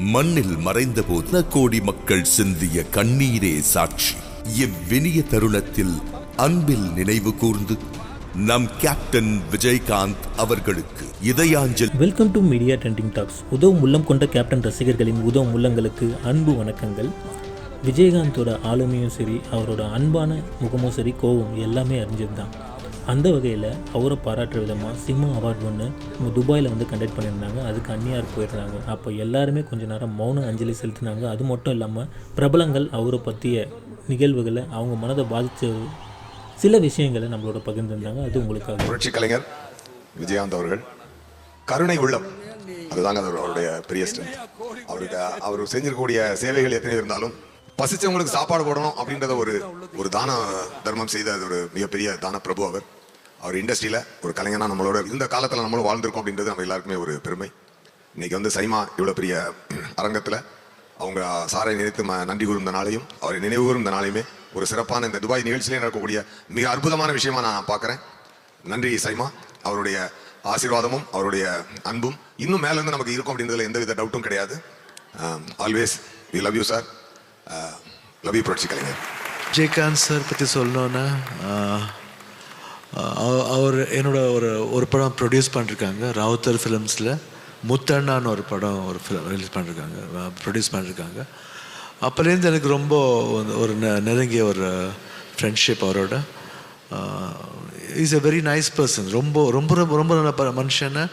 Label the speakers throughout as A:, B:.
A: மண்ணில் மறைந்தபோது கோடி மக்கள் சிந்திய கண்ணீரே சாட்சி. இவ்வினிய தருணத்தில் அன்பில் நினைவு கூர்ந்து நம் கேப்டன் விஜயகாந்த் அவர்களுக்கு இதயாஞ்சல்.
B: Welcome to media trending talks உதவும் உள்ளம் கொண்ட கேப்டன் ரசிகர்களின் உதவும் உள்ளங்களுக்கு அன்பு வணக்கங்கள். விஜயகாந்தோட ஆளுமையும் சரி அவரோட அன்பான முகமும் சரி கோவம் எல்லாமே அறிஞ்சது தான் அந்த வகையில் அவரை பாராட்டுற விதமாக சிம்மா அவார்ட் ஒன்று நம்ம துபாயில் வந்து கண்டக்ட் பண்ணியிருந்தாங்க. அதுக்கு அந்நியார் போயிருந்தாங்க அப்போ எல்லாருமே கொஞ்ச நேரம் மௌன அஞ்சலி செலுத்தினாங்க. அது மட்டும் இல்லாமல் பிரபலங்கள் அவரை பற்றிய நிகழ்வுகளை அவங்க மனதை பாதித்த சில விஷயங்களை நம்மளோட பகிர்ந்திருந்தாங்க. அது உங்களுக்காக.
C: புரட்சி கலைஞர் விஜயகாந்த் அவர்கள் கருணை உள்ளம். அதுதாங்க அது அவருடைய பெரிய ஸ்ட்ரென்த் அவருக்கு அவர் செஞ்சிருக்கக்கூடிய சேவைகள் எத்தனை இருந்தாலும் பசிச்சவங்களுக்கு சாப்பாடு போடணும் அப்படின்றத ஒரு ஒரு தான தர்மம் செய்த ஒரு மிகப்பெரிய தான பிரபு அவர். அவர் இண்டஸ்ட்ரியில் ஒரு கலைஞனா நம்மளோட இந்த காலத்தில் நம்மளும் வாழ்ந்திருக்கோம் அப்படின்றது நம்ம எல்லாருக்குமே ஒரு பெருமை. இன்னைக்கு வந்து சைமா இவ்வளோ பெரிய அரங்கத்தில் அவங்க சாரை நினைத்து ம- நன்றி கூறும் நாளையும் அவரை நினைவு கூறும் நாளையுமே ஒரு சிறப்பான இந்த துபாய் நிகழ்ச்சியிலே நடக்கக்கூடிய மிக அற்புதமான விஷயமா நான் பார்க்குறேன். நன்றி சைமா. அவருடைய ஆசீர்வாதமும் அவருடைய அன்பும் இன்னும் மேலேருந்து நமக்கு இருக்கும் அப்படின்றதுல எந்தவித டவுட்டும் கிடையாது. Always we love you sir love you புரட்சி கலைஞர்.
D: விஜயகாந்த் சார் பற்றி சொல்லணும்னா அவர் என்னோட ஒரு ஒரு படம் ப்ரொடியூஸ் பண்ணிருக்காங்க. ராவுத்தர் ஃபிலிம்ஸில் முத்தண்ணான்னு ஒரு படம் ஒரு ஃபிலிம் ரிலீஸ் பண்ணிருக்காங்க. ப்ரொடியூஸ் பண்ணிருக்காங்க. அப்போலேருந்து எனக்கு ரொம்ப ஒரு- ஒரு நெ- நெருங்கிய ஒரு ஃப்ரெண்ட்ஷிப் அவரோட. Is a very nice person ரொம்ப ரொம்ப ரொம்ப ரொம்ப நல்ல மனுஷன்னு.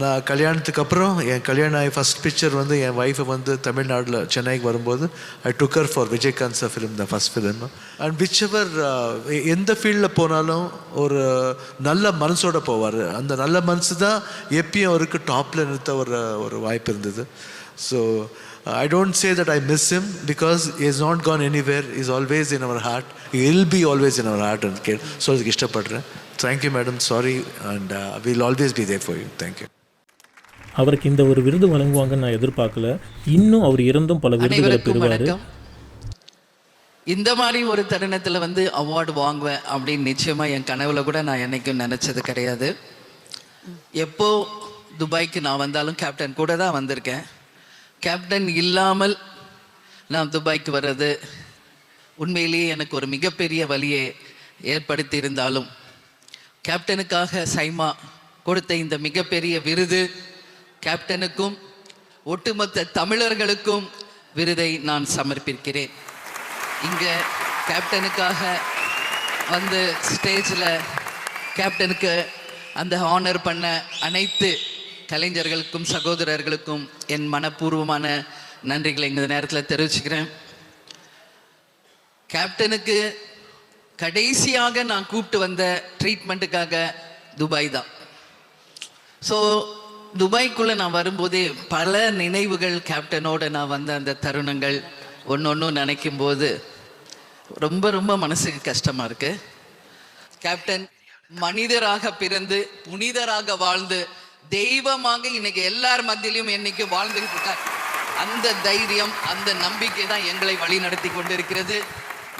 D: நான் கல்யாணத்துக்கு அப்புறம் என் கல்யாணம் ஆகி ஃபஸ்ட் பிக்சர் வந்து என் ஒய்ஃபை வந்து தமிழ்நாட்டில் சென்னைக்கு வரும்போது I took for Vijayakanth sir film தான் first film and which ever எந்த ஃபீல்டில் போனாலும் ஒரு நல்ல மனசோட போவார். அந்த நல்ல மனசு தான் எப்பயும் அவருக்கு டாப்பில் நிறுத்த ஒரு ஒரு வாய்ப்பு இருந்தது. So I don't say that I miss him because is not gone anywhere is always in our heart will be always in our heart K சொல்றதுக்கு இஷ்டப்படுறேன். Thank you madam sorry and will always be there for you thank you
B: அவருக்கு இந்த ஒரு விருது வழங்குவாங்கன்னு நான் எதிர்பார்க்கல. இன்னும் அவர் இருந்தும் பல விருதுகளை பெறுவார்.
E: இந்த மாதிரி ஒரு தருணத்தில் வந்து அவார்டு வாங்குவேன் அப்படின்னு நிச்சயமா என் கனவுல கூட நான் என்னைக்கும் நினைச்சது கிடையாது. எப்போ துபாய்க்கு நான் வந்தாலும் கேப்டன் கூட தான் வந்திருக்கேன். கேப்டன் இல்லாமல் நான் துபாய்க்கு வர்றது உண்மையிலேயே எனக்கு ஒரு மிகப்பெரிய வழியை ஏற்படுத்தி இருந்தாலும் கேப்டனுக்காக சைமா கொடுத்த இந்த மிகப்பெரிய விருது கேப்டனுக்கும் ஒட்டுமொத்த தமிழர்களுக்கும் விருதை நான் சமர்ப்பிக்கிறேன். இங்கே கேப்டனுக்காக வந்து ஸ்டேஜில் கேப்டனுக்கு அந்த ஹானர் பண்ண அனைத்து கலைஞர்களுக்கும் சகோதரர்களுக்கும் என் மனப்பூர்வமான நன்றிகளை இந்த நேரத்தில் தெரிவிச்சுக்கிறேன். கேப்டனுக்கு கடைசியாக நான் கூப்பிட்டு வந்த ட்ரீட்மெண்ட்டுக்காக துபாய் தான். ஸோ துபாய்க்குள்ளே நான் வரும்போதே பல நினைவுகள் கேப்டனோட நான் வந்த அந்த தருணங்கள் ஒன்று ஒன்று நினைக்கும் போது ரொம்ப ரொம்ப மனசுக்கு கஷ்டமாக இருக்குது கேப்டன் மனிதராக பிறந்து புனிதராக வாழ்ந்து தெய்வமாக இன்னைக்கு எல்லார் மத்தியிலும் என்னைக்கு வாழ்ந்துகிட்டு இருக்கார். அந்த தைரியம் அந்த நம்பிக்கை தான் எங்களை வழி நடத்தி கொண்டிருக்கிறது.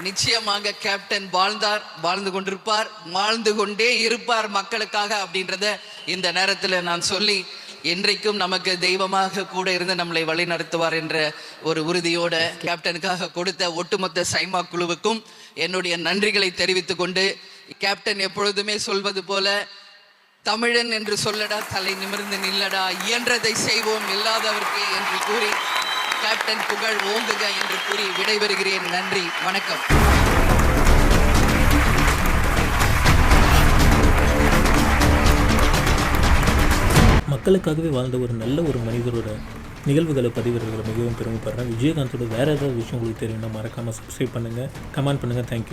E: நிச்சயமாக கேப்டன் வாழ்ந்தார் வாழ்ந்து கொண்டிருப்பார் வாழ்ந்து கொண்டே இருப்பார் மக்களுக்காக அப்படின்றத இந்த நேரத்தில் நான் சொல்லி என்றைக்கும் நமக்கு தெய்வமாக கூட இருந்து நம்மளை வழி நடத்துவார் என்ற ஒரு உறுதியோட கேப்டனுக்காக கொடுத்த ஒட்டுமொத்த சைமா குழுவுக்கும் என்னுடைய நன்றிகளை தெரிவித்துக்கொண்டு கேப்டன் எப்பொழுதுமே சொல்வது போல தமிழன் என்று சொல்லடா தலை நிமிர்ந்து நில்லடா இயன்றதை செய்வோம் இல்லாதவர்க்கு என்று கூறி கேப்டன் புகழ் ஓங்குக என்று கூறி விடைபெறுகிறேன். நன்றி வணக்கம்.
B: மக்களுக்காகவே வாழ்ந்த ஒரு நல்ல ஒரு மனிதரோட நிகழ்வுகளை பதிவிடுறதுல மிகவும் பெருமைப்படுறேன். விஜயகாந்தோட வேறு ஏதாவது விஷயம் உங்களுக்கு தெரியும்னா மறக்காமல் சப்ஸ்கிரைப் பண்ணுங்கள் கமெண்ட் பண்ணுங்கள் தேங்க்யூ